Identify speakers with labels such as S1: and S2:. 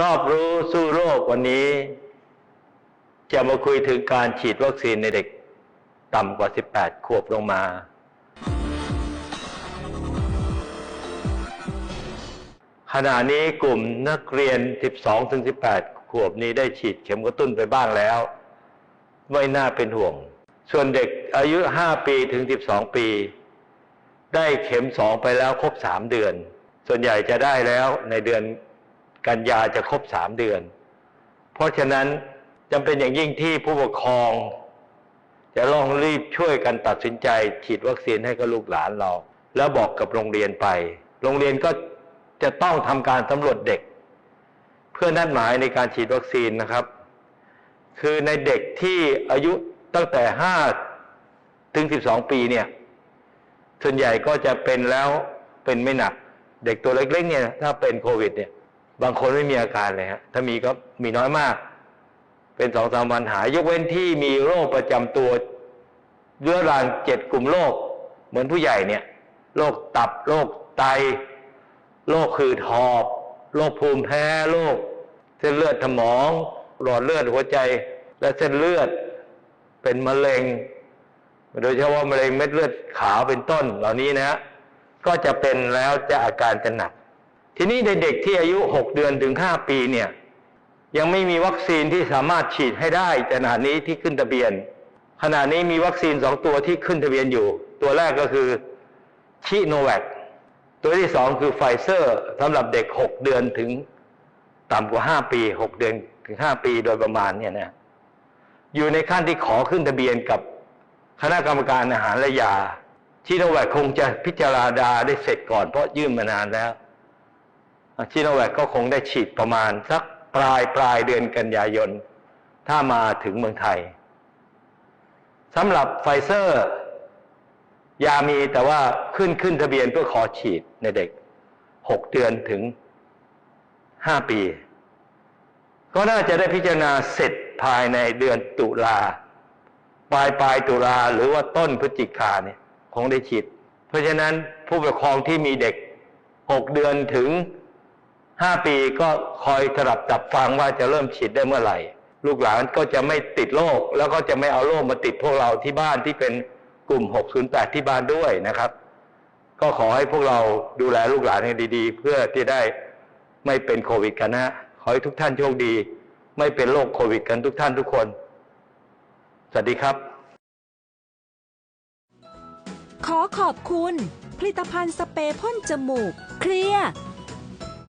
S1: รอบรู้สู้โรควันนี้ จะมาคุยถึงการฉีดวัคซีนในเด็กต่ำกว่า 18 ขวบลงมา ขณะนี้กลุ่มนักเรียน 12-18 ขวบนี้ได้ฉีดเข็มกระตุ้นไปบ้างแล้ว ไม่น่าเป็นห่วง ส่วนเด็กอายุ 5 ปีถึง 12 ปี ได้เข็ม 2 ไปแล้วครบ 3 เดือน ส่วนใหญ่จะได้แล้วในเดือน กันยาจะครบ3เดือน เพราะฉะนั้นจำเป็นอย่างยิ่งที่ผู้ปกครอง จะลองรีบช่วยกันตัดสินใจ ฉีดวัคซีนให้กับลูกหลานเรา แล้วบอกกับโรงเรียนไป โรงเรียนก็จะต้องทำการสำรวจเด็ก เพื่อนัดหมายในการฉีดวัคซีนนะครับ คือในเด็กที่อายุตั้งแต่5ถึง12ปีเนี่ยส่วนใหญ่ก็จะเป็นแล้วเป็นไม่หนัก เด็กตัวเล็กๆเนี่ยถ้าเป็นโควิดเนี่ย บางคนไม่มีอาการเลยฮะถ้ามีก็มีน้อยมาก เป็นสองสามวันหาย ยกเว้นที่มีโรคประจำตัวเรื้อรังเจ็ดกลุ่มโรคเหมือนผู้ใหญ่เนี่ยโรคตับโรคไตโรคขืดหอบโรคภูมิแพ้โรคเส้นเลือดสมอง หลอดเลือดหัวใจ และเส้นเลือดเป็นมะเร็ง โดยเฉพาะมะเร็งเม็ดเลือดขาวเป็นต้นเหล่านี้นะ ก็จะเป็นแล้วจะอาการจะหนัก ทีนี้ในเด็กที่อายุ 6 เดือนถึง 5 ปีเนี่ยยังไม่มีวัคซีนที่สามารถฉีดให้ได้ขณะนี้ที่ขึ้นทะเบียน ขณะนี้มีวัคซีนสองตัวที่ขึ้นทะเบียนอยู่ ตัวแรกก็คือชิโนแวคตัวที่สองคือไฟเซอร์สำหรับเด็ก 6 เดือนถึงต่ำกว่า 5 ปี 6 เดือนถึง 5 ปีโดยประมาณเนี่ยนะอยู่ในขั้นที่ขอขึ้นทะเบียนกับคณะกรรมการอาหารและยาชิโนแวคคงจะพิจารณาได้เสร็จก่อนเพราะยื่นมานานแล้ว ชิโนแวคก็คงได้ฉีดประมาณสักปลายปลายเดือนกันยายน ถ้ามาถึงเมืองไทยสำหรับไฟเซอร์ ยามีแต่ว่าขึ้นขึ้นทะเบียนเพื่อขอฉีดในเด็ก 6 เดือนถึง 5 ปี ก็น่าจะได้พิจารณาเสร็จภายในเดือนตุลาปลายปลายตุลาหรือว่าต้นพฤศจิกาเนี่ยคงได้ฉีด เพราะฉะนั้นผู้ปกครองที่มีเด็ก 6 เดือนถึง 5ปีก็คอยสลับจับฟังว่าจะเริ่มฉีดได้เมื่อไหร่ ลูกหลานก็จะไม่ติดโรคแล้วก็จะไม่เอาโรคมาติดพวกเราที่บ้านที่เป็นกลุ่ม 608 ที่บ้านด้วยนะครับ ก็ขอให้พวกเราดูแลลูกหลานให้ดีๆ เพื่อที่ได้ไม่เป็นโควิดกันนะขอให้ทุกท่านโชคดี ไม่เป็นโรคโควิดกันทุกท่านทุกคน สวัสดีครับ
S2: ขอขอบคุณ ผลิตภัณฑ์สเปรย์พ่นจมูก เคลียร์